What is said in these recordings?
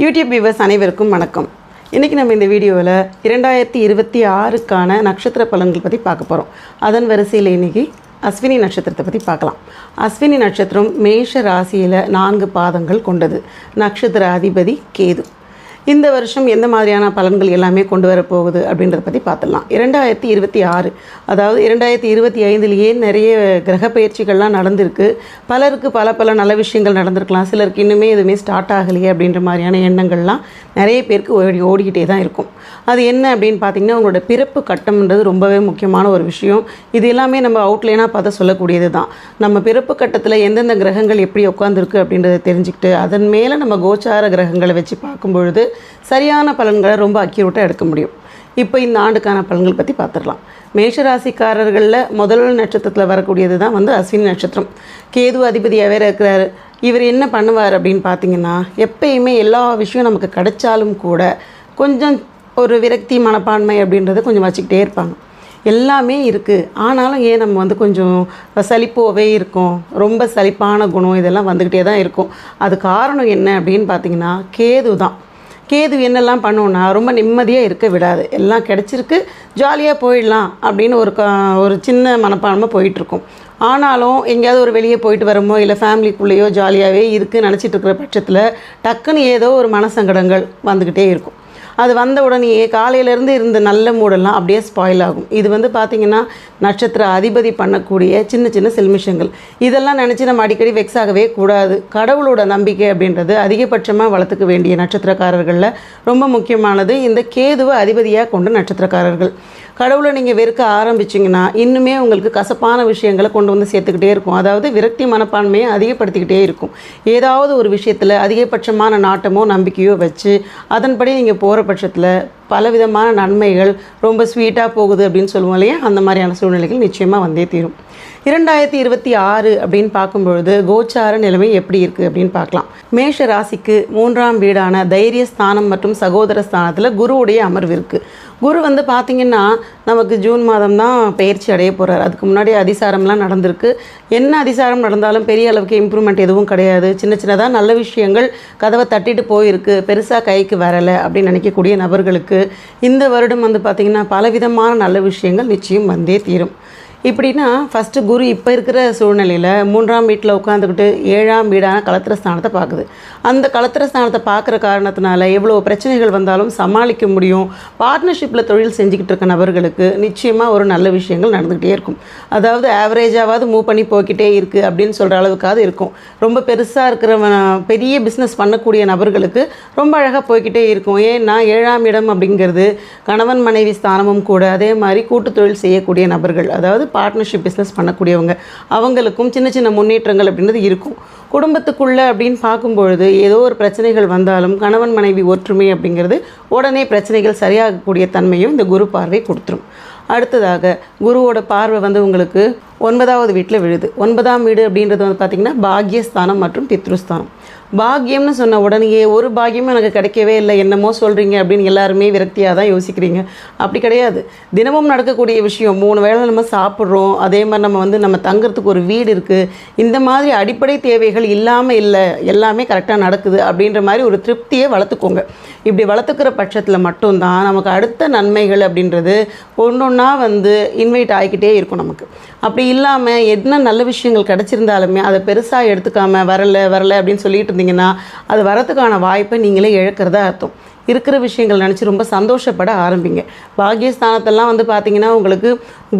YouTube viewers அனைவருக்கும் வணக்கம். இன்றைக்கி நம்ம இந்த வீடியோவில் இரண்டாயிரத்தி இருபத்தி ஆறுக்கான நட்சத்திர பலன்கள் பற்றி பார்க்க போகிறோம் அதன் வரிசையில் இன்றைக்கி அஸ்வினி நட்சத்திரத்தை பற்றி பார்க்கலாம். அஸ்வினி நட்சத்திரம் மேஷ ராசியில் நான்கு பாதங்கள் கொண்டது. நட்சத்திர அதிபதி கேது. இந்த வருஷம் எந்த மாதிரியான பலன்கள் எல்லாமே கொண்டு வரப்போகுது அப்படின்றத பற்றி பார்த்துடலாம். இரண்டாயிரத்தி இருபத்தி ஆறு அதாவது இரண்டாயிரத்தி இருபத்தி ஐந்துலேயே நிறைய கிரக பயிற்சிகள்லாம் நடந்திருக்கு. பலருக்கு பல பல நல்ல விஷயங்கள் நடந்திருக்கலாம். சிலருக்கு இன்னுமே எதுவுமே ஸ்டார்ட் ஆகலையே அப்படின்ற மாதிரியான எண்ணங்கள்லாம் நிறைய பேருக்கு ஓடி ஓடிக்கிட்டே தான் இருக்கும். அது என்ன அப்படின்னு பார்த்தீங்கன்னா உங்களோட பிறப்பு கட்டம்ன்றது ரொம்பவே முக்கியமான ஒரு விஷயம். இது எல்லாமே நம்ம அவுட்லைனாக பார்த்து சொல்லக்கூடியது தான். நம்ம பிறப்பு கட்டத்தில் எந்தெந்த கிரகங்கள் எப்படி உட்காந்துருக்கு அப்படின்றத தெரிஞ்சுக்கிட்டு அதன் மேலே நம்ம கோச்சார கிரகங்களை வச்சு பார்க்கும் பொழுது சரியான பலன்களை ரொம்ப அக்யூரேட்டாக எடுக்க முடியும். இப்போ இந்த ஆண்டுக்கான பலன்கள் பற்றி பார்த்துடலாம் மேஷராசிக்காரர்களில் முதல் நட்சத்திரத்தில் வரக்கூடியது தான் வந்து அஸ்வினி நட்சத்திரம். கேது அதிபதியாக வேறு இருக்கிறாரு. இவர் என்ன பண்ணுவார் அப்படின்னு பார்த்தீங்கன்னா எப்பயுமே எல்லா விஷயம் நமக்கு கிடைச்சாலும் கூட கொஞ்சம் ஒரு விரக்தி மனப்பான்மை அப்படின்றத கொஞ்சம் வச்சுக்கிட்டே இருப்பாங்க. எல்லாமே இருக்குது ஆனாலும் ஏன் நம்ம வந்து கொஞ்சம் சலிப்போவே இருக்கும். ரொம்ப சலிப்பான குணம் இதெல்லாம் வந்துக்கிட்டே தான் இருக்கும். அது காரணம் என்ன அப்படின்னு பார்த்தீங்கன்னா கேது தான். கேது என்னெல்லாம் பண்ணுவோன்னா ரொம்ப நிம்மதியாக இருக்க விடாது. எல்லாம் கிடச்சிருக்கு ஜாலியாக போயிடலாம் அப்படின்னு ஒரு க ஒரு சின்ன மனப்பான்மை போயிட்டுருக்கும். ஆனாலும் எங்கேயாவது ஒரு வெளியே போயிட்டு வரமோ இல்லை ஃபேமிலிக்குள்ளேயோ ஜாலியாகவே இருக்குன்னு நினச்சிட்டு இருக்கிற பட்சத்தில் டக்குன்னு ஏதோ ஒரு மனசங்கடங்கள் வந்துக்கிட்டே இருக்கும். அது வந்த உடனேயே காலையிலேருந்து இருந்த நல்ல மூடெல்லாம் அப்படியே ஸ்பாயில் ஆகும். இது வந்து பார்த்திங்கன்னா நட்சத்திர அதிபதி பண்ணக்கூடிய சின்ன சின்ன செல்மிஷங்கள். இதெல்லாம் நினச்சி நம்ம அடிக்கடி வெக்ஸ் ஆகவே கூடாது. கடவுளோட நம்பிக்கை அப்படின்றது அதிகபட்சமாக வளர்த்துக்க வேண்டிய நட்சத்திரக்காரர்களில் ரொம்ப முக்கியமானது இந்த கேதுவை அதிபதியாக கொண்ட நட்சத்திரக்காரர்கள். கடவுளை நீங்கள் வெறுக்க ஆரம்பிச்சிங்கன்னா இன்னுமே உங்களுக்கு கசப்பான விஷயங்களை கொண்டு வந்து சேர்த்துக்கிட்டே இருக்கும். அதாவது விரக்தி மனப்பான்மையை அதிகப்படுத்திக்கிட்டே இருக்கும். ஏதாவது ஒரு விஷயத்தில் அதிகபட்சமான நாட்டமோ நம்பிக்கையோ வச்சு அதன்படி நீங்கள் போகிற பட்சத்தில் பலவிதமான நன்மைகள் ரொம்ப ஸ்வீட்டாக போகுது அப்படின்னு சொல்லுவோம் இல்லையா? அந்த மாதிரியான சூழ்நிலைகள் நிச்சயமாக வந்தே தீரும். இரண்டாயிரத்தி இருபத்தி ஆறு அப்படின்னு பார்க்கும்பொழுது கோச்சார நிலைமை எப்படி இருக்குது அப்படின்னு பார்க்கலாம். மேஷ ராசிக்கு மூன்றாம் வீடான தைரிய ஸ்தானம் மற்றும் சகோதர ஸ்தானத்தில் குருவுடைய அமர்வு இருக்குது குரு வந்து பார்த்திங்கன்னா நமக்கு ஜூன் மாதம் தான் பயிற்சி அடைய போகிறார் அதுக்கு முன்னாடி அதிசாரம்லாம் நடந்திருக்கு. என்ன அதிசாரம் நடந்தாலும் பெரிய அளவுக்கு இம்ப்ரூவ்மெண்ட் எதுவும் கிடையாது. சின்ன சின்னதாக நல்ல விஷயங்கள் கதவை தட்டிட்டு போயிருக்கு. பெருசாக கைக்கு வரலை அப்படின்னு நினைக்கக்கூடிய நபர்களுக்கு இந்த வருடம் வந்து பார்த்திங்கன்னா பலவிதமான நல்ல விஷயங்கள் நிச்சயம் வந்தே தீரும். இப்படின்னா ஃபஸ்ட்டு குரு இப்போ இருக்கிற சூழ்நிலையில் மூன்றாம் வீட்டில் உட்காந்துக்கிட்டு ஏழாம் வீடான களத்திர ஸ்தானத்தை பார்க்குது. அந்த களத்திர ஸ்தானத்தை பார்க்குற காரணத்தினால எவ்வளோ பிரச்சனைகள் வந்தாலும் சமாளிக்க முடியும். பார்ட்னர்ஷிப்பில் தொழில் செஞ்சுக்கிட்டு இருக்க நபர்களுக்கு நிச்சயமாக ஒரு நல்ல விஷயங்கள் நடந்துக்கிட்டே இருக்கும். அதாவது ஆவரேஜாவது மூவ் பண்ணி போய்கிட்டே இருக்குது அப்படின்னு சொல்கிற அளவுக்காவது இருக்கும். ரொம்ப பெருசாக இருக்கிற பெரிய பிஸ்னஸ் பண்ணக்கூடிய நபர்களுக்கு ரொம்ப அழகாக போய்கிட்டே இருக்கும். ஏன்னா ஏழாம் இடம் அப்படிங்கிறது கணவன் மனைவி ஸ்தானமும் கூட அதே மாதிரி கூட்டு தொழில் செய்யக்கூடிய நபர்கள் அதாவது பார்ட்னர்ஷிப் பிஸ்னஸ் பண்ணக்கூடியவங்க. அவங்களுக்கும் சின்ன சின்ன முன்னேற்றங்கள் அப்படின்றது இருக்கும். குடும்பத்துக்குள்ளே அப்படின்னு பார்க்கும்பொழுது ஏதோ ஒரு பிரச்சனைகள் வந்தாலும் கணவன் மனைவி ஒற்றுமை அப்படிங்கிறது உடனே பிரச்சனைகள் சரியாகக்கூடிய தன்மையும் இந்த குரு பார்வை கொடுத்துரும். அடுத்ததாக குருவோட பார்வை வந்து உங்களுக்கு ஒன்பதாவது வீட்டில் விழுது. ஒன்பதாம் வீடு அப்படின்றது வந்து பார்த்திங்கன்னா பாக்யஸ்தானம் மற்றும் பித்ருஸ்தானம். பாக்கியம்னு சொன்ன உடனேயே ஒரு பாக்கியமும் எனக்கு கிடைக்கவே இல்லை என்னமோ சொல்கிறீங்க அப்படின்னு எல்லாருமே விரக்தியாக தான் யோசிக்கிறீங்க. அப்படி கிடையாது. தினமும் நடக்கக்கூடிய விஷயம் மூணு வேளை நம்ம சாப்பிட்றோம் அதே மாதிரி நம்ம வந்து நம்ம தங்குறதுக்கு ஒரு வீடு இருக்குது இந்த மாதிரி அடிப்படை தேவைகள் இல்லாமல் இல்லை எல்லாமே கரெக்டாக நடக்குது அப்படின்ற மாதிரி ஒரு திருப்தியை வளர்த்துக்கோங்க. இப்படி வளர்த்துக்கிற பட்சத்தில் மட்டும்தான் நமக்கு அடுத்த நன்மைகள் அப்படின்றது ஒன்று ஒன்றா வந்து இன்வைட் ஆகிக்கிட்டே இருக்கும் நமக்கு. அப்படி இல்லாமல் என்ன நல்ல விஷயங்கள் கிடச்சிருந்தாலுமே அதை பெருசாக எடுத்துக்காமல் வரல வரல அப்படின்னு சொல்லிட்டு இருந்தீங்கன்னா அது வரதுக்கான வாய்ப்பை நீங்களே இழக்கிறதா அர்த்தம். இருக்கிற விஷயங்கள் நினச்சி ரொம்ப சந்தோஷப்பட ஆரம்பிங்க. பாகியஸ்தானத்தெல்லாம் வந்து பார்த்திங்கன்னா உங்களுக்கு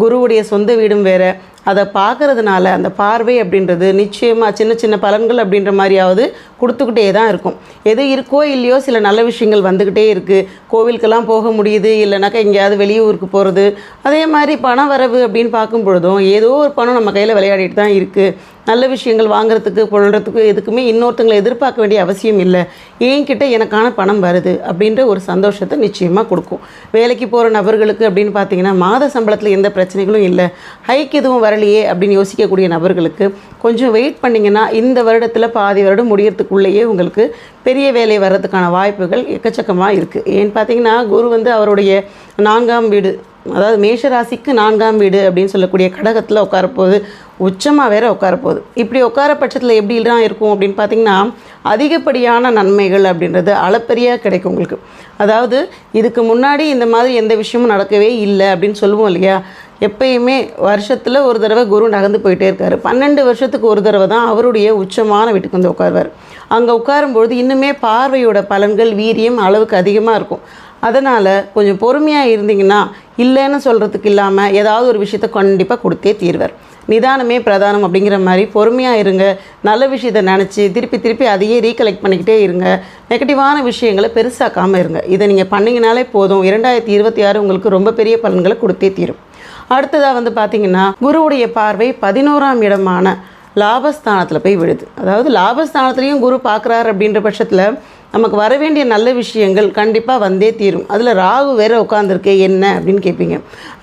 குருவுடைய சொந்த வீடும் வேறு அதை பார்க்குறதுனால அந்த பார்வை அப்படின்றது நிச்சயமாக சின்ன சின்ன பலன்கள் அப்படின்ற மாதிரியாவது கொடுத்துக்கிட்டே தான் இருக்கும். எது இருக்கோ இல்லையோ சில நல்ல விஷயங்கள் வந்துக்கிட்டே இருக்குது கோவிலுக்கெல்லாம் போக முடியுது இல்லைனாக்கா எங்கேயாவது வெளியூருக்கு போகிறது அதே மாதிரி பண வரவு அப்படின்னு பார்க்கும் பொழுதும் ஏதோ ஒரு பணம் நம்ம கையில் விளையாடிட்டு தான் இருக்குது நல்ல விஷயங்கள் வாங்குறதுக்கு பொழுறதுக்கு எதுக்குமே இன்னொருத்தங்களை எதிர்பார்க்க வேண்டிய அவசியம் இல்லை. என்கிட்ட எனக்கான பணம் வருது அப்படின்ற ஒரு சந்தோஷத்தை நிச்சயமாக கொடுக்கும். வேலைக்கு போகிற நபர்களுக்கு அப்படின்னு பார்த்தீங்கன்னா மாத சம்பளத்தில் எந்த பிரச்சனைகளும் இல்லை. ஹைக் எதுவும் வரலையே அப்படின்னு யோசிக்கக்கூடிய நபர்களுக்கு கொஞ்சம் வெயிட் பண்ணிங்கன்னா இந்த வருடத்தில் பாதி வருடம் முடியறதுக்குள்ளேயே உங்களுக்கு பெரிய வேலை வர்றதுக்கான வாய்ப்புகள் எக்கச்சக்கமாக இருக்குது ஏன்னு பார்த்தீங்கன்னா குரு வந்து அவருடைய நான்காம் வீடு அதாவது மேஷராசிக்கு நான்காம் வீடு அப்படின்னு சொல்லக்கூடிய கடகத்தில் உட்காரப்போகுது. உச்சமாக வேற உட்காரப்போகுது. இப்படி உட்கார பட்சத்தில் எப்படிலாம் இருக்கும் அப்படின்னு பார்த்தீங்கன்னா அதிகப்படியான நன்மைகள் அப்படின்றது அளப்பெரியாக கிடைக்கும் உங்களுக்கு. அதாவது இதுக்கு முன்னாடி இந்த மாதிரி எந்த விஷயமும் நடக்கவே இல்லை அப்படின்னு சொல்லுவோம் இல்லையா? எப்பயுமே வருஷத்தில் ஒரு தடவை குரு நகர்ந்து போயிட்டே இருக்காரு. பன்னெண்டு வருஷத்துக்கு ஒரு தடவை தான் அவருடைய உச்சமான வீட்டுக்கு வந்து உட்காருவார். அங்கே உட்காரும்பொழுது இன்னுமே பார்வையோட பலன்கள் வீரியம் அளவுக்கு அதிகமாக இருக்கும். அதனால் கொஞ்சம் பொறுமையாக இருந்தீங்கன்னா இல்லைன்னு சொல்கிறதுக்கு இல்லாமல் ஏதாவது ஒரு விஷயத்த கண்டிப்பாக கொடுத்தே தீர்வர். நிதானமே பிரதானம் அப்படிங்கிற மாதிரி பொறுமையாக இருங்க. நல்ல விஷயத்தை நினச்சி திருப்பி திருப்பி அதையே ரீகலெக்ட் பண்ணிக்கிட்டே இருங்க. நெகட்டிவான விஷயங்களை பெருசாக்காமல் இருங்க. இதை நீங்கள் பண்ணிங்கனாலே போதும். இரண்டாயிரத்தி இருபத்தி ஆறு உங்களுக்கு ரொம்ப பெரிய பலன்களை கொடுத்தே தீரும். அடுத்ததாக வந்து பார்த்தீங்கன்னா குருவுடைய பார்வை பதினோராம் இடமான லாபஸ்தானத்தில் போய் விழுது. அதாவது லாபஸ்தானத்துலேயும் குரு பார்க்குறாரு அப்படின்ற பட்சத்தில் நமக்கு வர வேண்டிய நல்ல விஷயங்கள் கண்டிப்பாக வந்தே தீரும். அதில் ராகு வேற உட்காந்துருக்கே என்ன அப்படின்னு கேட்பீங்க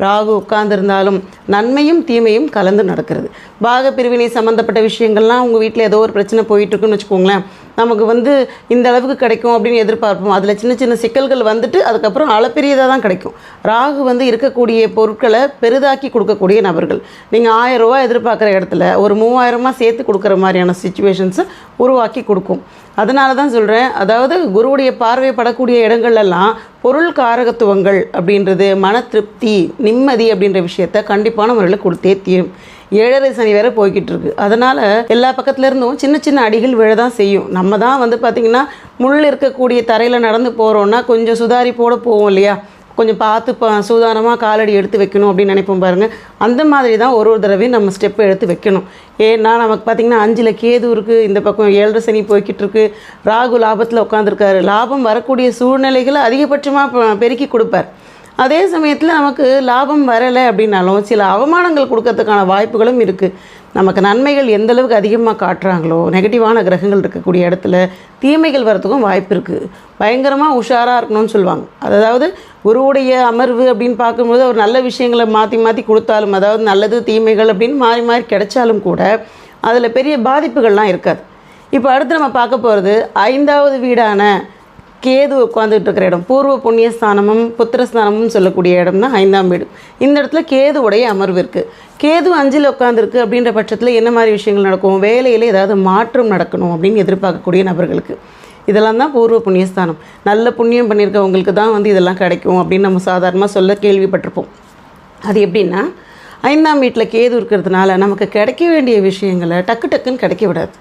ராகு உட்காந்துருந்தாலும் நன்மையும் தீமையும் கலந்து நடக்கிறது. பாக பிரிவினை சம்மந்தப்பட்ட விஷயங்கள்லாம் உங்கள் வீட்டில் ஏதோ ஒரு பிரச்சனை போயிட்டுருக்குன்னு வச்சுக்கோங்களேன். நமக்கு வந்து இந்த அளவுக்கு கிடைக்கும் அப்படின்னு எதிர்பார்ப்போம். அதில் சின்ன சின்ன சிக்கல்கள் வந்துட்டு அதுக்கப்புறம் அளப்பெரியதாக தான் கிடைக்கும். ராகு வந்து இருக்கக்கூடிய பொருட்களை பெரிதாக்கி கொடுக்கக்கூடிய நபர்கள். நீங்கள் ஆயிரம் ரூபா எதிர்பார்க்குற இடத்துல ஒரு மூவாயிரமாக சேர்த்து கொடுக்குற மாதிரியான சுச்சுவேஷன்ஸை உருவாக்கி கொடுக்கும். அதனால தான் சொல்கிறேன் அதாவது குருவுடைய பார்வை படக்கூடிய இடங்கள்லாம் பொருள் காரகத்துவங்கள் அப்படின்றது மன திருப்தி நிம்மதி அப்படின்ற விஷயத்த கண்டிப்பான முறையில் கொடுத்தே தீரும். ஏழரை சனி வேற போய்கிட்டு இருக்கு. அதனால் எல்லா பக்கத்துல இருந்தும் சின்ன சின்ன அடிகள் விழ தான் செய்யும். நம்ம தான் வந்து பார்த்திங்கன்னா முள் இருக்கக்கூடிய தரையில் நடந்து போகிறோன்னா கொஞ்சம் சுதாரிப்போட போவோம் இல்லையா? கொஞ்சம் பார்த்து ப சூதானமாக காலடி எடுத்து வைக்கணும் அப்படின்னு நினைப்போம் பாருங்கள் அந்த மாதிரி தான் ஒரு ஒரு தடவையும் நம்ம ஸ்டெப்பை எடுத்து வைக்கணும். ஏன்னா நமக்கு பார்த்திங்கன்னா அஞ்சில் கேது இருக்குது இந்த பக்கம் ஏழரை சனி போய்கிட்டு இருக்கு. ராகு லாபத்தில் உட்காந்துருக்காரு லாபம் வரக்கூடிய சூழ்நிலைகளை அதிகபட்சமாக பெருக்கி கொடுப்பார். அதே சமயத்தில் நமக்கு லாபம் வரலை அப்படின்னாலும் சில அவமானங்கள் கொடுக்கறதுக்கான வாய்ப்புகளும் இருக்குது நமக்கு நன்மைகள் எந்த அளவுக்கு அதிகமாக காட்டுறாங்களோ நெகட்டிவான கிரகங்கள் இருக்கக்கூடிய இடத்துல தீமைகள் வரத்துக்கும் வாய்ப்பு இருக்குது பயங்கரமாக உஷாராக இருக்கணும்னு சொல்லுவாங்க. அதாவது குருவுடைய அமர்வு அப்படின்னு பார்க்கும்போது அவர் நல்ல விஷயங்களை மாற்றி மாற்றி கொடுத்தாலும் அதாவது நல்லது தீமைகள் அப்படின்னு மாறி மாறி கிடைச்சாலும் கூட அதில் பெரிய பாதிப்புகள்லாம் இருக்காது. இப்போ அடுத்து நம்ம பார்க்க போகிறது ஐந்தாவது வீடான கேது உட்காந்துட்டு இருக்கிற இடம். பூர்வ புண்ணியஸ்தானமும் புத்திரஸ்தானமும் சொல்லக்கூடிய இடம் தான் ஐந்தாம் வீடு. இந்த இடத்துல கேதுவுடைய அமர்வு இருக்குது கேது அஞ்சில் உட்காந்துருக்கு அப்படின்ற பட்சத்தில் என்ன மாதிரி விஷயங்கள் நடக்கும்? வேலையில் ஏதாவது மாற்றம் நடக்கணும் அப்படின்னு எதிர்பார்க்கக்கூடிய நபர்களுக்கு. இதெல்லாம் தான் பூர்வ புண்ணியஸ்தானம் நல்ல புண்ணியம் பண்ணியிருக்கவங்களுக்கு தான் வந்து இதெல்லாம் கிடைக்கும் அப்படின்னு நம்ம சாதாரணமாக சொல்ல கேள்விப்பட்டிருப்போம். அது எப்படின்னா ஐந்தாம் வீட்டில் கேது இருக்கிறதுனால நமக்கு கிடைக்க வேண்டிய விஷயங்களை டக்கு டக்குன்னு கிடைக்க விடாது.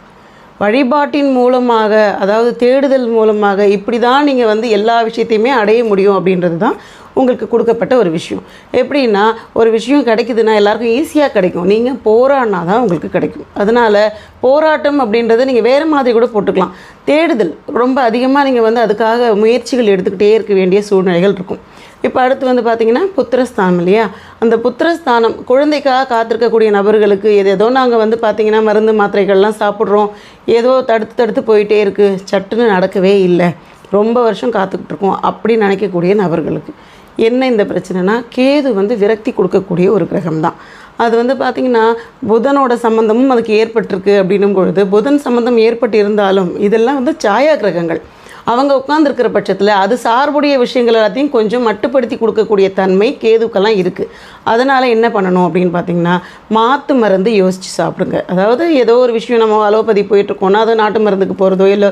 வழிபாட்டின் மூலமாக அதாவது தேடுதல் மூலமாக இப்படி தான் நீங்கள் வந்து எல்லா விஷயத்தையுமே அடைய முடியும் அப்படின்றது தான் உங்களுக்கு கொடுக்கப்பட்ட ஒரு விஷயம். எப்படின்னா ஒரு விஷயம் கிடைக்குதுன்னா எல்லாருக்கும் ஈஸியாக கிடைக்கும். நீங்கள் போராடினா தான் உங்களுக்கு கிடைக்கும். அதனால் போராட்டம் அப்படின்றத நீங்கள் வேறு மாதிரி கூட போட்டுக்கலாம். தேடுதல் ரொம்ப அதிகமாக நீங்கள் வந்து அதுக்காக முயற்சிகள் எடுத்துக்கிட்டே இருக்க வேண்டிய சூழ்நிலைகள் இருக்கும். இப்போ அடுத்து வந்து பார்த்தீங்கன்னா புத்திரஸ்தானம் இல்லையா? அந்த புத்திரஸ்தானம் குழந்தைக்காக காத்திருக்கக்கூடிய நபர்களுக்கு எது ஏதோ நாங்கள் வந்து பார்த்தீங்கன்னா மருந்து மாத்திரைகள்லாம் சாப்பிட்றோம். ஏதோ தடுத்து தடுத்து போயிட்டே இருக்குது சட்டுன்னு நடக்கவே இல்லை. ரொம்ப வருஷம் காத்துக்கிட்டு இருக்கோம் அப்படி நினைக்கக்கூடிய நபர்களுக்கு. என்ன இந்த பிரச்சனைனா கேது வந்து விரக்தி கொடுக்கக்கூடிய ஒரு கிரகம் தான் அது வந்து பார்த்திங்கன்னா புதனோட சம்மந்தமும் அதுக்கு ஏற்பட்டிருக்கு அப்படின்னும் பொழுது புதன் சம்மந்தம் ஏற்பட்டு இருந்தாலும் இதெல்லாம் வந்து சாயா கிரகங்கள். அவங்க உட்காந்துருக்கிற பட்சத்தில் அது சார்புடைய விஷயங்கள் எல்லாத்தையும் கொஞ்சம் மட்டுப்படுத்தி கொடுக்கக்கூடிய தன்மை கேதுக்கெல்லாம் இருக்குது அதனால் என்ன பண்ணணும் அப்படின்னு பார்த்தீங்கன்னா மாற்று மருந்து யோசித்து சாப்பிடுங்க. அதாவது ஏதோ ஒரு விஷயம் நம்ம அலோபதி போயிட்டுருக்கோம்னா அது நாட்டு மருந்துக்கு போகிறதோ இல்லை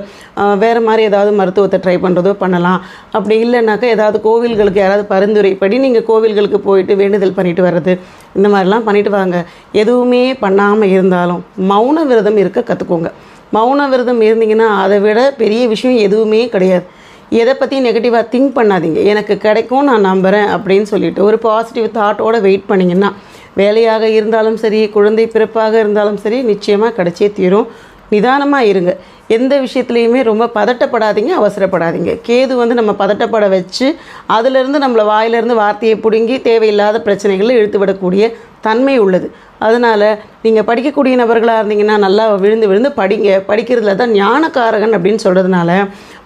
வேறு மாதிரி ஏதாவது மருத்துவத்தை ட்ரை பண்ணுறதோ பண்ணலாம். அப்படி இல்லைனாக்கா ஏதாவது கோவில்களுக்கு யாராவது பரிந்துரைப்படி நீங்கள் கோவில்களுக்கு போயிட்டு வேண்டுதல் பண்ணிட்டு வர்றது இந்த மாதிரிலாம் பண்ணிட்டு வாங்க. எதுவுமே பண்ணாமல் இருந்தாலும் மௌன விரதம் இருக்க கற்றுக்கோங்க மௌன விரதம் இருந்தீங்கன்னா அதை விட பெரிய விஷயம் எதுவுமே கிடையாது. எதை பற்றி நெகட்டிவாக திங்க் பண்ணாதீங்க. எனக்கு கிடைக்கும் நான் நம்புகிறேன் அப்படின்னு சொல்லிட்டு ஒரு பாசிட்டிவ் தாட்டோட வெயிட் பண்ணிங்கன்னா வேலையாக இருந்தாலும் சரி குழந்தை பிறப்பாக இருந்தாலும் சரி நிச்சயமாக கிடைச்சே தீரும். நிதானமாக இருங்க. எந்த விஷயத்துலையுமே ரொம்ப பதட்டப்படாதீங்க அவசரப்படாதீங்க. கேது வந்து நம்ம பதட்டப்பட வச்சு அதிலிருந்து நம்மளை வாயிலிருந்து வார்த்தையை பிடுங்கி தேவையில்லாத பிரச்சனைகளை இழுத்து விடக்கூடிய தன்மை உள்ளது. அதனால் நீங்கள் படிக்கக்கூடிய நபர்களாக இருந்தீங்கன்னா நல்லா விழுந்து விழுந்து படிங்க. படிக்கிறதுல தான் ஞானக்காரகன் அப்படின்னு சொல்கிறதுனால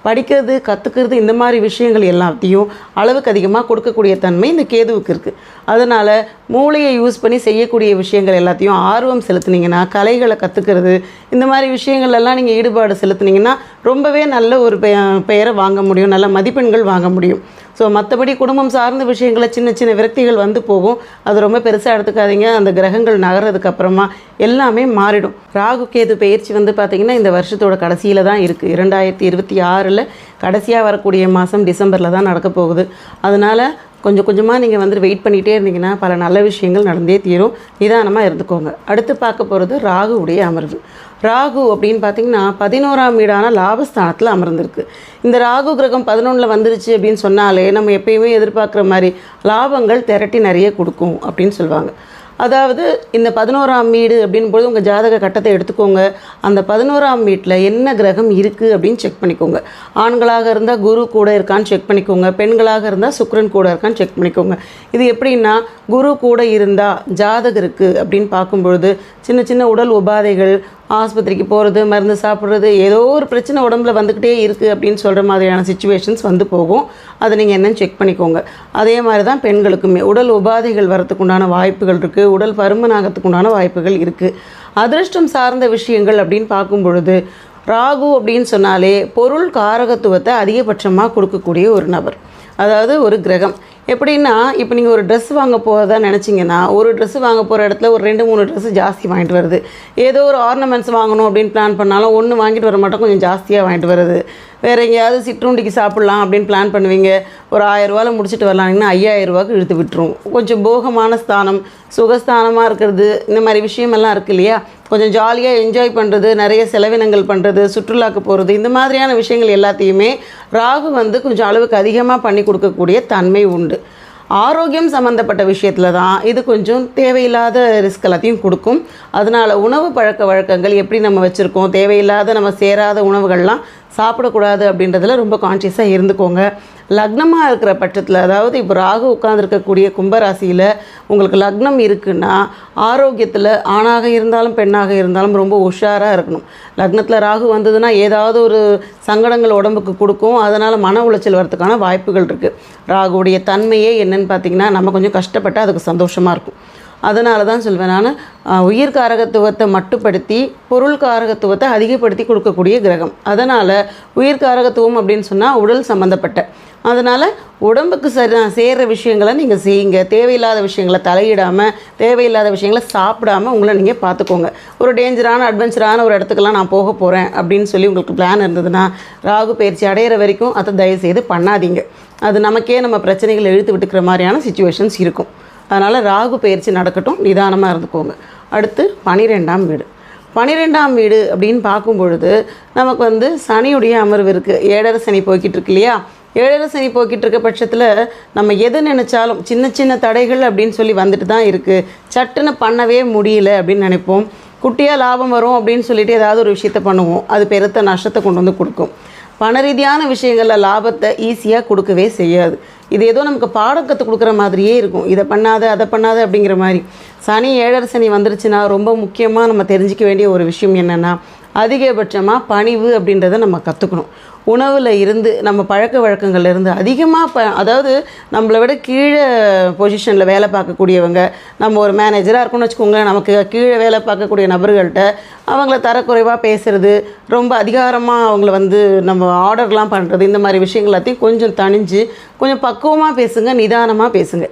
படிக்கிறது கற்றுக்கிறது இந்த மாதிரி விஷயங்கள் எல்லாத்தையும் அளவுக்கு அதிகமாக கொடுக்கக்கூடிய தன்மை இந்த கேதுவுக்கு இருக்குது அதனால் மூளையை யூஸ் பண்ணி செய்யக்கூடிய விஷயங்கள் எல்லாத்தையும் ஆர்வம் செலுத்துனீங்கன்னா கலைகளை கற்றுக்கிறது இந்த மாதிரி விஷயங்கள் எல்லாம் நீங்கள் ஈடுபாடு செலுத்துனீங்கன்னா ரொம்பவே நல்ல ஒரு பெயரை வாங்க முடியும். நல்ல மதிப்பெண்கள் வாங்க முடியும். ஸோ மற்றபடி குடும்பம் சார்ந்த விஷயங்களை சின்ன சின்ன விரக்திகள் வந்து போகும். அது ரொம்ப பெருசாக எடுத்துக்காதீங்க. அந்த கிரகங்கள் நகர்றதுக்கு அப்புறமா எல்லாமே மாறிடும். ராகு கேது பயிற்சி வந்து பார்த்திங்கன்னா இந்த வருஷத்தோட கடைசியில் தான் இருக்குது இரண்டாயிரத்தி இருபத்தி ஆறில் கடைசியாக வரக்கூடிய மாதம் டிசம்பரில் தான் நடக்க போகுது. அதனால் கொஞ்சம் கொஞ்சமாக நீங்கள் வந்து வெயிட் பண்ணிகிட்டே இருந்தீங்கன்னா பல நல்ல விஷயங்கள் நடந்தே தீரும். நிதானமாக இருந்துக்கோங்க. அடுத்து பார்க்க போகிறது ராகுவுடைய அமர்வு. ராகு அப்படின்னு பார்த்தீங்கன்னா பதினோராம் வீடான லாபஸ்தானத்தில் அமர்ந்திருக்கு. இந்த ராகு கிரகம் பதினொன்றில் வந்துருச்சு அப்படின்னு சொன்னாலே நம்ம எப்பயுமே எதிர்பார்க்குற மாதிரி லாபங்கள் திரட்டி நிறைய கொடுக்கும் அப்படின்னு சொல்லுவாங்க. அதாவது இந்த பதினோராம் வீடு அப்படின் பொழுது உங்கள் ஜாதக கட்டத்தை எடுத்துக்கோங்க. அந்த பதினோராம் வீட்டில் என்ன கிரகம் இருக்குது அப்படின்னு செக் பண்ணிக்கோங்க. ஆண்களாக இருந்தால் குரு கூட இருக்கான்னு செக் பண்ணிக்கோங்க. பெண்களாக இருந்தால் சுக்ரன் கூட இருக்கான்னு செக் பண்ணிக்கோங்க. இது எப்படின்னா குரு கூட இருந்தால் ஜாதகருக்கு அப்படின்னு பார்க்கும்பொழுது சின்ன சின்ன உடல் உபாதைகள் ஆஸ்பத்திரிக்கு போகிறது மருந்து சாப்பிட்றது ஏதோ ஒரு பிரச்சனை உடம்புல வந்துக்கிட்டே இருக்குது அப்படின்னு சொல்கிற மாதிரியான சுச்சுவேஷன்ஸ் வந்து போகும். அதை நீங்கள் என்னென்னு செக் பண்ணிக்கோங்க. அதே மாதிரி தான் பெண்களுக்குமே. உடல் உபாதைகள் வரத்துக்குண்டான வாய்ப்புகள் இருக்குது உடல் பருமன் ஆகிறதுக்குண்டான வாய்ப்புகள் இருக்குது அதிர்ஷ்டம் சார்ந்த விஷயங்கள் அப்படின்னு பார்க்கும் பொழுது ராகு அப்படின்னு சொன்னாலே பொருள் காரகத்துவத்தை அதிகபட்சமாக கொடுக்கக்கூடிய ஒரு நபர். அதாவது ஒரு கிரகம். எப்படின்னா இப்போ நீங்கள் ஒரு ட்ரெஸ் வாங்க போகிறதா நினச்சிங்கன்னா ஒரு ட்ரெஸ் வாங்க போகிற இடத்துல ஒரு ரெண்டு மூணு ட்ரெஸ் ஜாஸ்தி வாங்கிட்டு வருது. ஏதோ ஒரு ஆர்னமெண்ட்ஸ் வாங்கணும் அப்படின்னு பிளான் பண்ணாலும் ஒன்று வாங்கிட்டு வர மாட்டோம் கொஞ்சம் ஜாஸ்தியாக வாங்கிட்டு வருது. வேறு எங்கேயாவது சிற்றுண்டிக்கு சாப்பிட்லாம் அப்படின்னு பிளான் பண்ணுவீங்க. ஒரு ஆயிரரூவாவில் முடிச்சுட்டு வரலாங்கன்னா ஐயாயிரரூவாக்கு இழுத்து விட்டுரும். கொஞ்சம் போகமான ஸ்தானம் சுகஸ்தானமாக இருக்கிறது இந்த மாதிரி விஷயமெல்லாம் இருக்குது இல்லையா? கொஞ்சம் ஜாலியாக என்ஜாய் பண்ணுறது நிறைய செலவினங்கள் பண்ணுறது சுற்றுலாக்கு போகிறது இந்த மாதிரியான விஷயங்கள் எல்லாத்தையுமே ராகு வந்து கொஞ்சம் அளவுக்கு அதிகமாக பண்ணி கொடுக்கக்கூடிய தன்மை உண்டு. ஆரோக்கியம் சம்மந்தப்பட்ட விஷயத்தில் தான் இது கொஞ்சம் தேவையில்லாத ரிஸ்க் எல்லாத்தையும் கொடுக்கும். அதனால் உணவு பழக்க வழக்கங்கள் எப்படி நம்ம வச்சுருக்கோம்? தேவையில்லாத நம்ம சேராத உணவுகள்லாம் சாப்பிடக்கூடாது அப்படின்றதுல ரொம்ப கான்ஷியஸாக இருந்துக்கோங்க. லக்னமாக இருக்கிற பட்சத்தில் அதாவது இப்போ ராகு உட்கார்ந்துருக்கக்கூடிய கும்பராசியில் உங்களுக்கு லக்னம் இருக்குன்னா ஆரோக்கியத்தில் ஆணாக இருந்தாலும் பெண்ணாக இருந்தாலும் ரொம்ப உஷாராக இருக்கணும். லக்னத்தில் ராகு வந்ததுன்னா ஏதாவது ஒரு சங்கடங்கள் உடம்புக்கு கொடுக்கும். அதனால் மன உளைச்சல் வரதுக்கான வாய்ப்புகள் இருக்குது ராகுவுடைய தன்மையே என்னன்னு பார்த்தீங்கன்னா நம்ம கொஞ்சம் கஷ்டப்பட்டு அதுக்கு சந்தோஷமாக இருக்கும். அதனால தான் சொல்வேன் நான் உயிர் காரகத்துவத்தை மட்டுப்படுத்தி பொருள் காரகத்துவத்தை அதிகப்படுத்தி கொடுக்கக்கூடிய கிரகம். அதனால் உயிர் காரகத்துவம் அப்படின்னு சொன்னால் உடல் சம்மந்தப்பட்ட அதனால் உடம்புக்கு சரி சேர்கிற விஷயங்களை நீங்கள் செய்யுங்க. தேவையில்லாத விஷயங்களை தலையிடாமல் தேவையில்லாத விஷயங்களை சாப்பிடாம உங்களை நீங்கள் பார்த்துக்கோங்க. ஒரு டேஞ்சரான அட்வென்ச்சரான ஒரு இடத்துக்கெல்லாம் நான் போக போகிறேன் அப்படின்னு சொல்லி உங்களுக்கு பிளான் இருந்ததுன்னா ராகு பயிற்சி அடையிற வரைக்கும் அதை தயவுசெய்து பண்ணாதீங்க. அது நமக்கே நம்ம பிரச்சனைகளை இழுத்து விட்டுக்கிற மாதிரியான சுச்சுவேஷன்ஸ் இருக்கும். அதனால் ராகு பயிற்சி நடக்கட்டும் நிதானமாக இருந்துக்கோங்க. அடுத்து பனிரெண்டாம் வீடு. பனிரெண்டாம் வீடு அப்படின்னு பார்க்கும் பொழுது நமக்கு வந்து சனியுடைய அமர்வு இருக்குது ஏழரை சனி போய்கிட்டு இருக்கு இல்லையா? ஏழரை சனி போய்கிட்டு இருக்க பட்சத்தில் நம்ம எது நினச்சாலும் சின்ன சின்ன தடைகள் அப்படின்னு சொல்லி வந்துட்டு தான் இருக்குது சட்டுன்னு பண்ணவே முடியல அப்படின்னு நினைப்போம். குட்டியாக லாபம் வரும் அப்படின்னு சொல்லிட்டு ஏதாவது ஒரு விஷயத்த பண்ணுவோம். அது பெருத்த நஷ்டத்தை கொண்டு வந்து கொடுக்கும். பண ரீதியான விஷயங்களில் லாபத்தை ஈஸியாக கொடுக்கவே செய்யாது. இது ஏதோ நமக்கு பாடம் கற்றுக் கொடுக்குற மாதிரியே இருக்கும். இதை பண்ணாத அதை பண்ணாத அப்படிங்கிற மாதிரி. சனி ஏழர் சனி வந்துருச்சுன்னா ரொம்ப முக்கியமாக நம்ம தெரிஞ்சிக்க வேண்டிய ஒரு விஷயம் என்னென்னா அதிகபட்சமாக பணிவு அப்படின்றத நம்ம கற்றுக்கணும் உணவில் இருந்து நம்ம பழக்க வழக்கங்கள்ல இருந்து அதிகமாக ப அதாவது நம்மளை விட கீழே பொசிஷனில் வேலை பார்க்கக்கூடியவங்க நம்ம ஒரு மேனேஜராக இருக்கணும்னு வச்சுக்கோங்களேன் நமக்கு கீழே வேலை பார்க்கக்கூடிய நபர்கள்ட்ட அவங்கள தரக்குறைவாக பேசுறது ரொம்ப அதிகாரமாக அவங்கள வந்து நம்ம ஆர்டர்லாம் பண்ணுறது இந்த மாதிரி விஷயங்கள் எல்லாத்தையும் கொஞ்சம் தணிஞ்சு கொஞ்சம் பக்குவமாக பேசுங்க நிதானமாக பேசுங்க.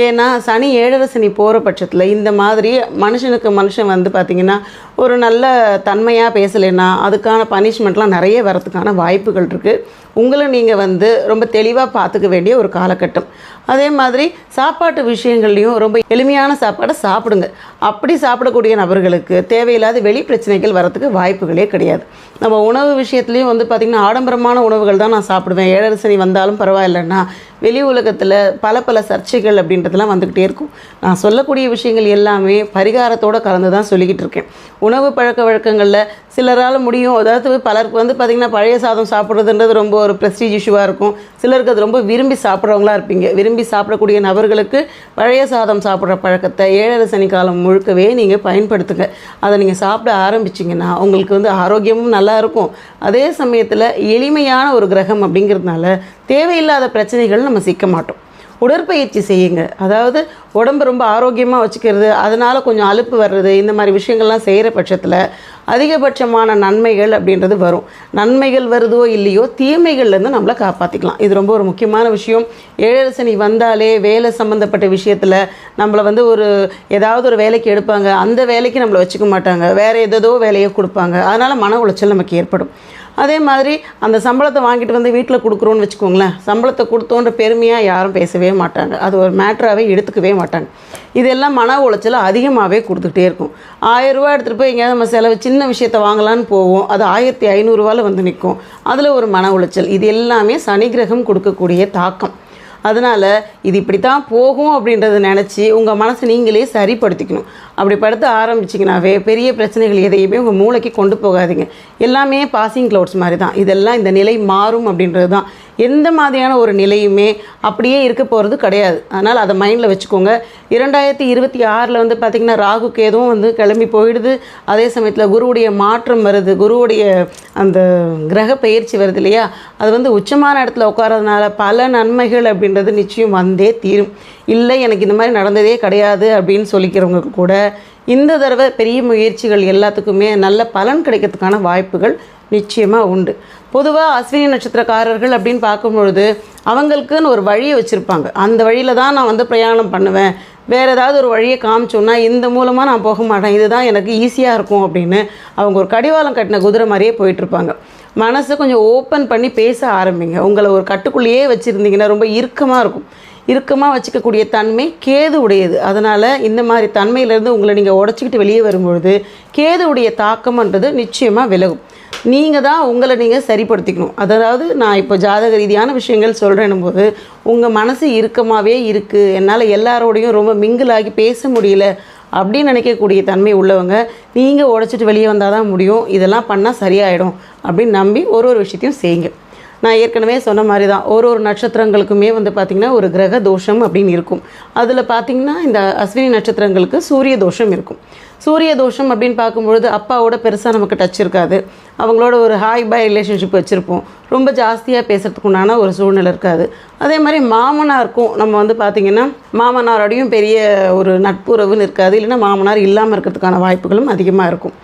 ஏன்னா சனி ஏழரை சனி போகிற பட்சத்தில் இந்த மாதிரி மனுஷனுக்கு மனுஷன் வந்து பார்த்திங்கன்னா ஒரு நல்ல தன்மையாக பேசலைன்னா அதுக்கான பனிஷ்மெண்ட்லாம் நிறைய வரதுக்கான வாய்ப்புகள் இருக்குது உங்களை நீங்கள் வந்து ரொம்ப தெளிவாக பார்த்துக்க வேண்டிய ஒரு காலகட்டம். அதே மாதிரி சாப்பாட்டு விஷயங்கள்லையும் ரொம்ப எளிமையான சாப்பாடை சாப்பிடுங்க. அப்படி சாப்பிடக்கூடிய நபர்களுக்கு தேவையில்லாத வெளி பிரச்சனைகள் வரத்துக்கு வாய்ப்புகளே கிடையாது. நம்ம உணவு விஷயத்துலையும் வந்து பார்த்திங்கன்னா ஆடம்பரமான உணவுகள் தான் நான் சாப்பிடுவேன். ஏழரை சனி வந்தாலும் பரவாயில்லைன்னா வெளி உலகத்தில் பல பல சர்ச்சைகள் அப்படின்றதெல்லாம் வந்துக்கிட்டே இருக்கும். நான் சொல்லக்கூடிய விஷயங்கள் எல்லாமே பரிகாரத்தோடு கலந்து தான் சொல்லிக்கிட்டு இருக்கேன். உணவு பழக்க வழக்கங்களில் சிலரால் முடியும். அதாவது பலருக்கு வந்து பார்த்திங்கன்னா பழைய சாதம் சாப்பிட்றதுன்றது ரொம்ப ஒரு ப்ரெஸ்டீஜ் இஷ்யூவாக இருக்கும். சிலருக்கு அது ரொம்ப விரும்பி சாப்பிட்றவங்களா இருப்பீங்க. விரும்பி விரும்பி சாப்பிடக்கூடிய நபர்களுக்கு பழைய சாதம் சாப்பிட்ற பழக்கத்தை ஏழரை சனி காலம் முழுக்கவே நீங்கள் பயன்படுத்துங்க. அதை நீங்கள் சாப்பிட ஆரம்பிச்சிங்கன்னா உங்களுக்கு வந்து ஆரோக்கியமும் நல்லா இருக்கும். அதே சமயத்தில் எளிமையான ஒரு கிரகம் அப்படிங்கிறதுனால தேவையில்லாத பிரச்சனைகள் நம்ம சிக்க மாட்டோம். உடற்பயிற்சி செய்யுங்க. அதாவது உடம்பு ரொம்ப ஆரோக்கியமாக வச்சுக்கிறது அதனால் கொஞ்சம் அலுப்பு வர்றது இந்த மாதிரி விஷயங்கள்லாம் செய்கிற பட்சத்தில் அதிகபட்சமான நன்மைகள் அப்படின்றது வரும். நன்மைகள் வருதோ இல்லையோ தீமைகள்லேருந்து நம்மளை காப்பாற்றிக்கலாம் இது ரொம்ப ஒரு முக்கியமான விஷயம். ஏழரை சனி வந்தாலே வேலை சம்மந்தப்பட்ட விஷயத்தில் நம்மளை வந்து ஒரு ஏதாவது ஒரு வேலைக்கு எடுப்பாங்க. அந்த வேலைக்கு நம்மளை வச்சுக்க மாட்டாங்க. வேறு எதோ வேலையை கொடுப்பாங்க. அதனால் மன உளைச்சல் நமக்கு ஏற்படும். அதே மாதிரி அந்த சம்பளத்தை வாங்கிட்டு வந்து வீட்டில் கொடுக்குறோன்னு வச்சுக்கோங்களேன். சம்பளத்தை கொடுத்தோன்ற பெருமையாக யாரும் பேசவே மாட்டாங்க. அது ஒரு மேட்ராகவே எடுத்துக்கவே மாட்டாங்க. இதெல்லாம் மன உளைச்சல் அதிகமாகவே கொடுத்துக்கிட்டே இருக்கும். ஆயிரம் எடுத்துகிட்டு போய் எங்கேயாவது நம்ம செலவு சின்ன விஷயத்த வாங்கலான்னு போவோம். அது ஆயிரத்தி ஐநூறுரூவாவில் வந்து நிற்கும். அதில் ஒரு மன உளைச்சல். இது எல்லாமே சனி கிரகம் கொடுக்கக்கூடிய தாக்கம். அதனால் இது இப்படி தான் போகும் அப்படின்றத நினச்சி உங்கள் மனசை நீங்களே சரிப்படுத்திக்கணும். அப்படி படுத்து ஆரம்பிச்சிங்கனாவே பெரிய பிரச்சனைகள் எதையுமே உங்கள் மூளைக்கு கொண்டு போகாதீங்க. எல்லாமே பாசிங் க்ளவுட்ஸ் மாதிரி தான் இதெல்லாம் இந்த நிலை மாறும் அப்படின்றது தான் எந்த மாதிரியான ஒரு நிலையுமே அப்படியே இருக்க போகிறது கிடையாது. அதனால் அதை மைண்டில் வச்சுக்கோங்க. இரண்டாயிரத்தி இருபத்தி ஆறில் வந்து பார்த்திங்கன்னா ராகு கேதுவும் வந்து கிளம்பி போயிடுது. அதே சமயத்தில் குருவுடைய மாற்றம் வருது. குருவுடைய அந்த கிரக பயிற்சி வருது இல்லையா? அது வந்து உச்சமான இடத்துல உட்காரதுனால பல நன்மைகள் அப்படின்றது நிச்சயம் வந்தே தீரும். இல்லை எனக்கு இந்த மாதிரி நடந்ததே கிடையாது அப்படின்னு சொல்லிக்கிறவங்க கூட இந்த தடவை பெரிய முயற்சிகள் எல்லாத்துக்குமே நல்ல பலன் கிடைக்கிறதுக்கான வாய்ப்புகள் நிச்சயமாக உண்டு. பொதுவாக அஸ்வினி நட்சத்திரக்காரர்கள் அப்படின்னு பார்க்கும்பொழுது அவங்களுக்குன்னு ஒரு வழியை வச்சுருப்பாங்க. அந்த வழியில் தான் நான் வந்து பிரயாணம் பண்ணுவேன். வேறு ஏதாவது ஒரு வழியை காமிச்சோன்னா இந்த மூலமாக நான் போக மாட்டேன். இதுதான் எனக்கு ஈஸியாக இருக்கும் அப்படின்னு அவங்க ஒரு கடிவாளம் கட்டின குதிரை மாதிரியே போயிட்டுருப்பாங்க. மனசை கொஞ்சம் ஓப்பன் பண்ணி பேச ஆரம்பிங்க. உங்களை ஒரு கட்டுக்குள்ளேயே வச்சுருந்தீங்கன்னா ரொம்ப இறுக்கமாக இருக்கும். இறுக்கமாக வச்சுக்கக்கூடிய தன்மை கேது உடையது அதனால் இந்த மாதிரி தன்மையிலேருந்து உங்களை நீங்கள் உடச்சிக்கிட்டு வெளியே வரும்பொழுது கேது உடைய தாக்கம்ன்றது நிச்சயமாக விலகும். நீங்கள் தான் உங்களை நீங்கள் சரிப்படுத்திக்கணும். அதாவது நான் இப்போ ஜாதக ரீதியான விஷயங்கள் சொல்கிறேன்னும் போது உங்கள் மனசு இறுக்கமாகவே இருக்குது என்னால் எல்லாரோடையும் ரொம்ப மிங்கிளாகி பேச முடியல அப்படின்னு நினைக்கக்கூடிய தன்மை உள்ளவங்க நீங்கள் உடச்சிட்டு வெளியே வந்தால் தான் முடியும். இதெல்லாம் பண்ணால் சரியாயிடும் அப்படின்னு நம்பி ஒரு ஒரு விஷயத்தையும் செய்யுங்க. நான் ஏற்கனவே சொன்ன மாதிரி தான் ஒரு ஒரு நட்சத்திரங்களுக்குமே வந்து பார்த்திங்கன்னா ஒரு கிரக தோஷம் அப்படின்னு இருக்கும். அதில் பார்த்திங்கன்னா இந்த அஸ்வினி நட்சத்திரங்களுக்கு சூரிய தோஷம் இருக்கும். சூரிய தோஷம் அப்படின்னு பார்க்கும்பொழுது அப்பாவோட பெருசாக நமக்கு டச் இருக்காது. அவங்களோட ஒரு ஹாய் பாய் ரிலேஷன்ஷிப் வச்சுருப்போம். ரொம்ப ஜாஸ்தியாக பேசுகிறதுக்கு உண்டான ஒரு சூழ்நிலை இருக்காது. அதே மாதிரி மாமனாருக்கும் நம்ம வந்து பார்த்திங்கன்னா மாமனாரோடையும் பெரிய ஒரு நட்புறவுன்னு இருக்காது. இல்லைன்னா மாமனார் இல்லாமல் இருக்கிறதுக்கான வாய்ப்புகளும் அதிகமாக இருக்கும்.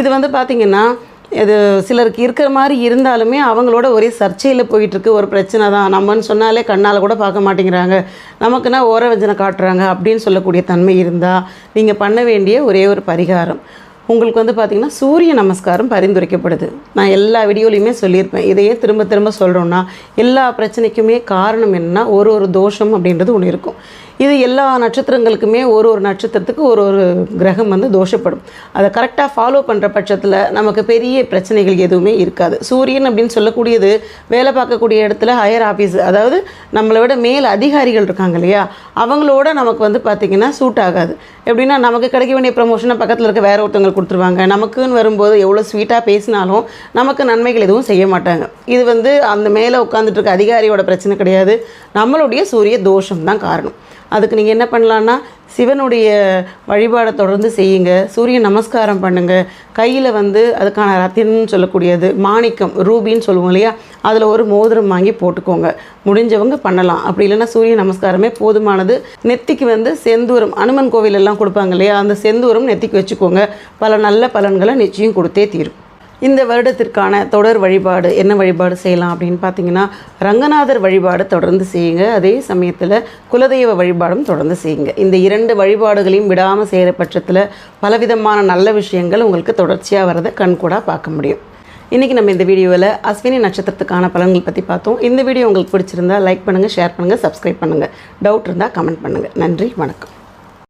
இது வந்து பார்த்திங்கன்னா இது சிலருக்கு இருக்கிற மாதிரி இருந்தாலுமே அவங்களோட ஒரே சர்ச்சையில் போயிட்டுருக்கு. ஒரு பிரச்சனை தான். நம்மன்னு சொன்னாலே கண்ணால் கூட பார்க்க மாட்டேங்கிறாங்க. நமக்குன்னா ஓர வஞ்சனை காட்டுறாங்க அப்படின்னு சொல்லக்கூடிய தன்மை இருந்தால் நீங்கள் பண்ண வேண்டிய ஒரே ஒரு பரிகாரம். உங்களுக்கு வந்து பார்த்திங்கன்னா சூரிய நமஸ்காரம் பரிந்துரைக்கப்படுது. நான் எல்லா வீடியோலையுமே சொல்லியிருப்பேன். இதையே திரும்ப திரும்ப சொல்கிறோன்னா எல்லா பிரச்சனைக்குமே காரணம் என்னன்னா ஒரு ஒரு தோஷம் அப்படின்றது ஒன்று இருக்கும். இது எல்லா நட்சத்திரங்களுக்குமே ஒரு ஒரு நட்சத்திரத்துக்கு ஒரு ஒரு கிரகம் வந்து தோஷப்படும். அதை கரெக்டாக ஃபாலோ பண்ணுற பட்சத்தில் நமக்கு பெரிய பிரச்சனைகள் எதுவுமே இருக்காது. சூரியன் அப்படின்னு சொல்லக்கூடியது வேலை பார்க்கக்கூடிய இடத்துல ஹையர் ஆஃபீஸ் அதாவது நம்மளை விட மேல் அதிகாரிகள் இருக்காங்க இல்லையா? அவங்களோட நமக்கு வந்து பார்த்திங்கன்னா சூட் ஆகாது. எப்படின்னா நமக்கு கிடைக்க வேண்டிய ப்ரமோஷனை பக்கத்தில் இருக்க வேற ஒருத்தவங்க கொடுத்துருவாங்க. நமக்குன்னு வரும்போது எவ்வளோ ஸ்வீட்டாக பேசினாலும் நமக்கு நன்மைகள் எதுவும் செய்ய மாட்டாங்க. இது வந்து அந்த மேலே உட்காந்துட்டு இருக்க அதிகாரியோட பிரச்சனை கிடையாது. நம்மளுடைய சூரிய தோஷம் தான் காரணம். அதுக்கு நீங்கள் என்ன பண்ணலான்னா சிவனுடைய வழிபாடை தொடர்ந்து செய்யுங்க. சூரிய நமஸ்காரம் பண்ணுங்கள் கையில் வந்து அதுக்கான ரத்தினம்னு சொல்லக்கூடியது மாணிக்கம் ரூபின்னு சொல்லுவோம் இல்லையா? அதில் ஒரு மோதிரம் வாங்கி போட்டுக்கோங்க. முடிஞ்சவங்க பண்ணலாம். அப்படி இல்லைன்னா சூரிய நமஸ்காரமே போதுமானது. நெத்திக்கு வந்து செந்தூரம் அனுமன் கோவிலெல்லாம் கொடுப்பாங்க இல்லையா? அந்த செந்தூரம் நெத்திக்கு வச்சுக்கோங்க. பல நல்ல பலன்களை நிச்சயம் கொடுத்தே தீரும். இந்த வருடத்திற்கான தொடர் வழிபாடு என்ன வழிபாடு செய்யலாம் அப்படின்னு பார்த்தீங்கன்னா ரங்கநாதர் வழிபாடு தொடர்ந்து செய்யுங்க. அதே சமயத்தில் குலதெய்வ வழிபாடும் தொடர்ந்து செய்யுங்க. இந்த இரண்டு வழிபாடுகளையும் விடாமல் செய்கிற பட்சத்தில் பலவிதமான நல்ல விஷயங்கள் உங்களுக்கு தொடர்ச்சியாக வரதை கண்கூடாக பார்க்க முடியும். இன்றைக்கி நம்ம இந்த வீடியோவில் அஸ்வினி நட்சத்திரத்துக்கான பலன்கள் பற்றி பார்த்தோம். இந்த வீடியோ உங்களுக்கு பிடிச்சிருந்தா லைக் பண்ணுங்கள் ஷேர் பண்ணுங்கள் சப்ஸ்கிரைப் பண்ணுங்கள் டவுட் இருந்தால் கமெண்ட் பண்ணுங்கள் நன்றி வணக்கம்.